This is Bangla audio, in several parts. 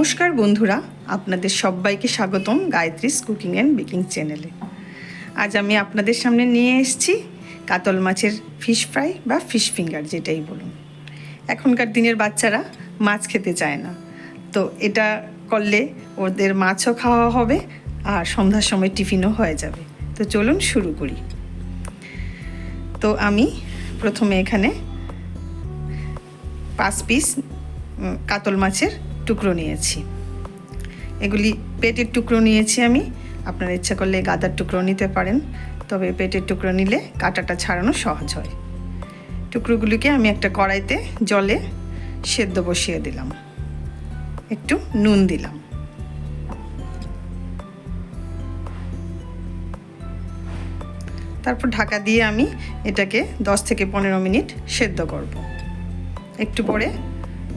নমস্কার বন্ধুরা, আপনাদের সবাইকে স্বাগতম গায়ত্রীস কুকিং অ্যান্ড বেকিং চ্যানেলে। আজ আমি আপনাদের সামনে নিয়ে এসেছি কাতল মাছের ফিশ ফ্রাই বা ফিশ ফিঙ্গার যেটাই বলুন। এখনকার দিনের বাচ্চারা মাছ খেতে চায় না। তো এটা করলে ওদের মাছও খাওয়া হবে আর সন্ধ্যার সময় টিফিনও হয়ে যাবে। তো চলুন শুরু করি। তো আমি প্রথমে এখানে পাঁচ পিস কাতল মাছের টুকরো নিয়েছি। এগুলি পেটের টুকরো নিয়েছি আমি। আপনার ইচ্ছা করলে গাদার টুকরো নিতে পারেন, তবে পেটের টুকরো নিলে কাটাটা ছাড়ানো সহজ হয়। টুকরোগুলিকে আমি একটা কড়াইতে জলে সেদ্ধ বসিয়ে দিলাম। একটু নুন দিলাম। তারপর ঢাকা দিয়ে আমি এটাকে দশ থেকে পনেরো মিনিট সেদ্ধ করব। একটু পরে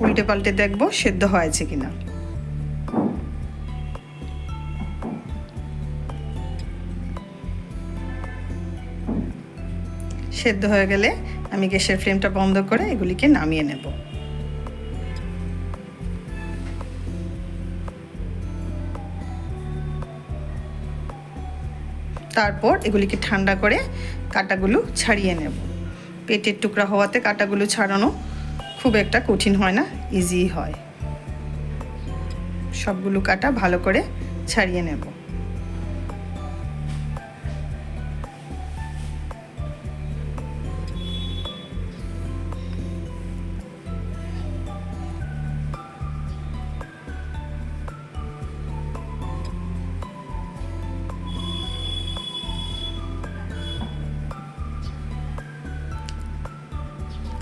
উল্টে পাল্টে দেখব সেদ্ধ হয়েছে কিনা। সেদ্ধ হয়ে গেলে আমি গ্যাসের ফ্লেমটা বন্ধ করে এগুলিকে নামিয়ে নেব। তারপর এগুলিকে ঠান্ডা করে কাটাগুলো ছাড়িয়ে নেব। পেটের টুকরা হওয়াতে কাটাগুলো ছাড়ানো খুব একটা কঠিন হয় না ইজি হয়। সবগুলো কাটা ভালো করে ছাড়িয়ে নেব।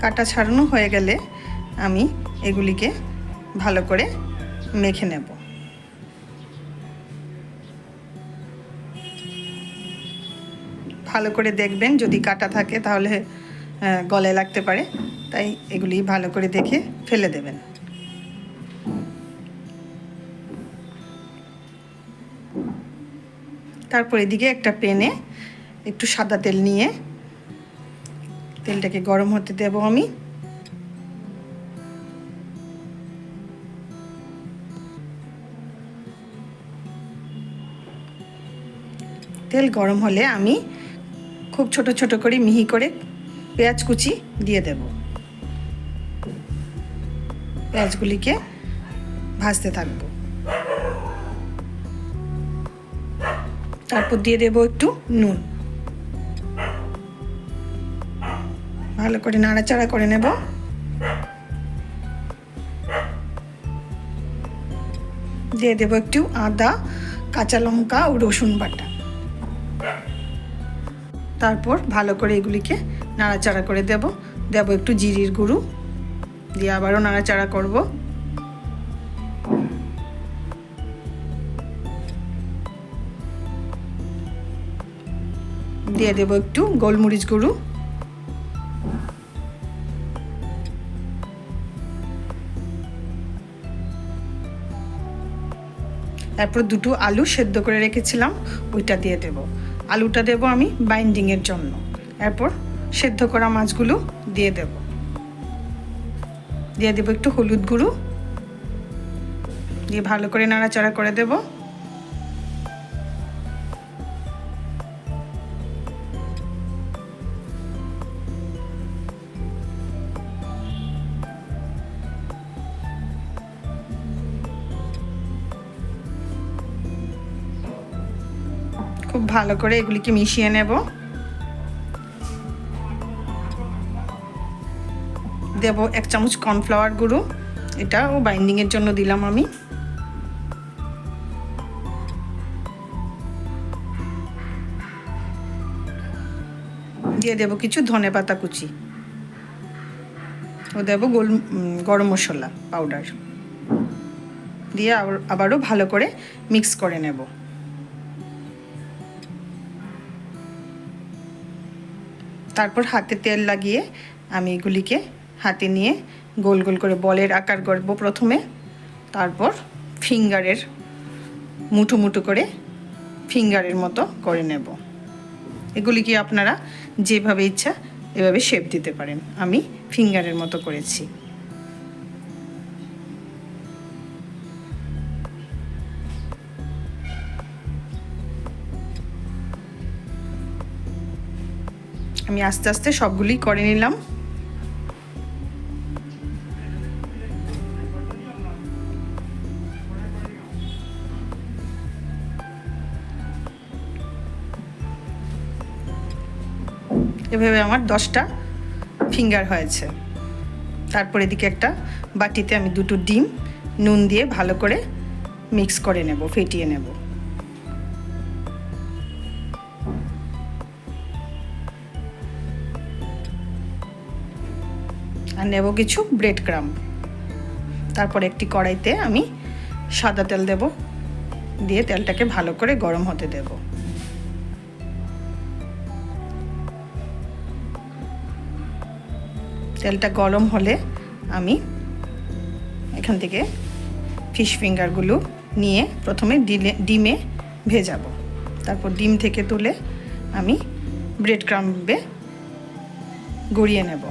কাটা ছাড়ানো হয়ে গেলে আমি এগুলিকে ভালো করে মেখে নেব। ভালো করে দেখবেন, যদি কাটা থাকে তাহলে গলায় লাগতে পারে, তাই এগুলি ভালো করে দেখে ফেলে দেবেন। তারপর এদিকে একটা পেনে একটু সাদা তেল নিয়ে তেলটাকে গরম হতে দেব আমি। তেল গরম হলে আমি খুব ছোট ছোট করে মিহি করে পেঁয়াজ কুচি দিয়ে দেব। পেঁয়াজগুলিকে ভাজতে থাকব। তারপর দিয়ে দেবো একটু নুন। ভালো করে নাড়াচাড়া করে নেব। দিয়ে দেবো একটু আদা, কাঁচা লঙ্কা ও রসুন বাটা। তারপর ভালো করে এগুলিকে নাড়াচাড়া করে দেব। দেব একটু জিরির গুঁড়ো। দিয়ে আবারও নাড়াচাড়া করব। দিয়ে দেব একটু গোলমরিচ গুঁড়ো। তারপর দুটো আলু সেদ্ধ করে রেখেছিলাম, ওইটা দিয়ে দেব। আলুটা দেব আমি বাইন্ডিংয়ের জন্য। এরপর সেদ্ধ করা মাছগুলো দিয়ে দেব। দিয়ে দেবো একটু হলুদ গুঁড়ো। দিয়ে ভালো করে নাড়াচাড়া করে দেব। খুব ভালো করে এগুলিকে মিশিয়ে নেব। দেব এক চামচ কর্নফ্লাওয়ার গুঁড়ো। এটা এটাও বাইন্ডিংয়ের জন্য দিলাম আমি। দিয়ে দেব কিছু ধনে পাতা কুচি। ও দেব গোল গরম মশলা পাউডার দিয়ে আবার- আবারও ভালো করে মিক্স করে নেব। তারপর হাতে তেল লাগিয়ে আমি এগুলিকে হাতে নিয়ে গোল গোল করে বলের আকার করব প্রথমে। তারপর ফিঙ্গারের মুঠো মুঠো করে ফিঙ্গারের মতো করে নেব। এগুলিকে আপনারা যেভাবে ইচ্ছা এভাবে শেপ দিতে পারেন। আমি ফিঙ্গারের মতো করেছি। আমি আস্তে আস্তে সবগুলি করে নিলাম। এভাবে আমার দশটা ফিঙ্গার হয়েছে। তারপর এদিকে একটা বাটিতে আমি দুটো ডিম, নুন দিয়ে ভালো করে মিক্স করে নেব, ফেটিয়ে নেব। আর নেব কিছু ব্রেড ক্রাম তারপর একটি কড়াইতে আমি সাদা তেল দেব, দিয়ে তেলটাকে ভালো করে গরম হতে দেবো। তেলটা গরম হলে আমি এখান থেকে ফিশ ফিঙ্গারগুলো নিয়ে প্রথমে ডিমে ভেজাবো। তারপর ডিম থেকে তুলে আমি ব্রেড ক্রাম্বে গড়িয়ে নেব।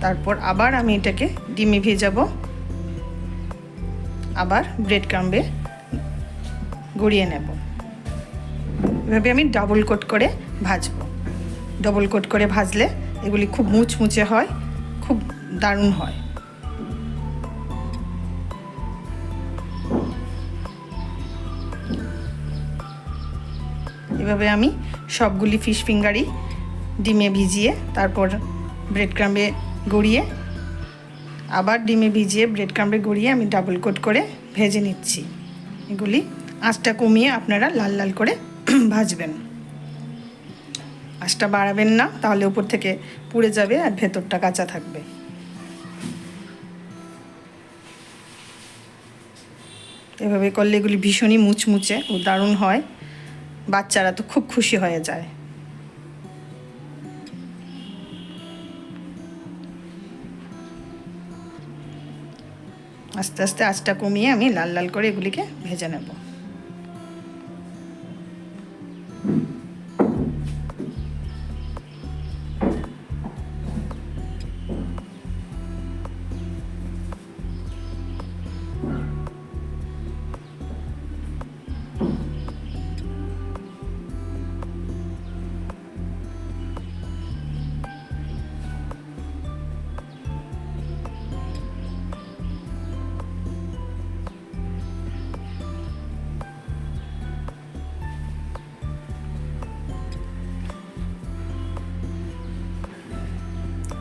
তারপর আবার আমি এটাকে ডিমে ভেজাবো। আবার ব্রেড ক্রাম্বে গড়িয়ে নেব। এভাবে আমি ডাবল কোট করে ভাজবো। ডবল কোট করে ভাজলে এগুলি খুব মুচমুচে হয়, খুব দারুণ হয়। এভাবে আমি সবগুলি ফিশ ফিঙ্গারই ডিমে ভিজিয়ে তারপর ব্রেড ক্রাম্বে গড়িয়ে আবার ডিমে ভিজিয়ে ব্রেড ক্রাম্বে গড়িয়ে আমি ডাবল কোট করে ভেজে নিচ্ছি। এগুলি আঁচটা কমিয়ে আপনারা লাল লাল করে ভাজবেন। আঁচটা বাড়াবেন না, তাহলে উপর থেকে পুড়ে যাবে আর ভেতরটা কাঁচা থাকবে। এভাবে করলে এগুলি ভীষণই মুচমুচে ও দারুণ হয়। বাচ্চারা তো খুব খুশি হয়ে যায়। আস্তে আস্তে আঁচটা কমিয়ে আমি লাল লাল করে এগুলিকে ভেজে নেব।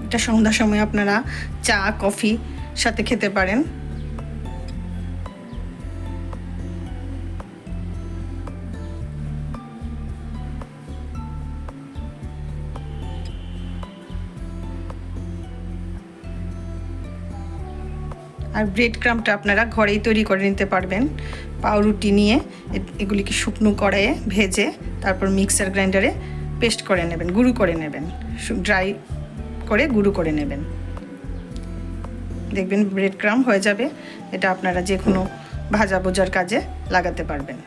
এটা সন্ধ্যার সময় আপনারা চা, কফি সাথে খেতে পারেন। আর ব্রেড ক্রামটা আপনারা ঘরেই তৈরি করে নিতে পারবেন। পাউরুটি নিয়ে এগুলিকে শুকনো কড়াইয়ে ভেজে তারপর মিক্সার গ্রাইন্ডারে পেস্ট করে নেবেন, গুঁড়ো করে নেবেন। ড্রাই করে গুঁড়ো করে নেবেন। দেখবেন ব্রেড ক্রাম হয়ে যাবে, এটা আপনারা যে কোনো ভাজা বোজার কাজে লাগাতে পারবেন।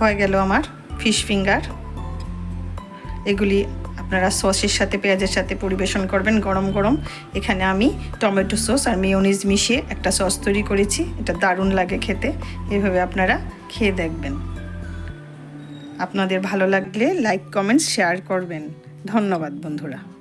হয়ে গেল আমার ফিশ ফিঙ্গার এগুলি আপনারা সসের সাথে, পেঁয়াজের সাথে পরিবেশন করবেন গরম গরম। এখানে আমি টমেটো সস আর মেয়নিজ মিশিয়ে একটা সস তৈরি করেছি। এটা দারুণ লাগে খেতে। এভাবে আপনারা খেয়ে দেখবেন। আপনাদের ভালো লাগলে লাইক কমেন্টস শেয়ার করবেন। ধন্যবাদ বন্ধুরা।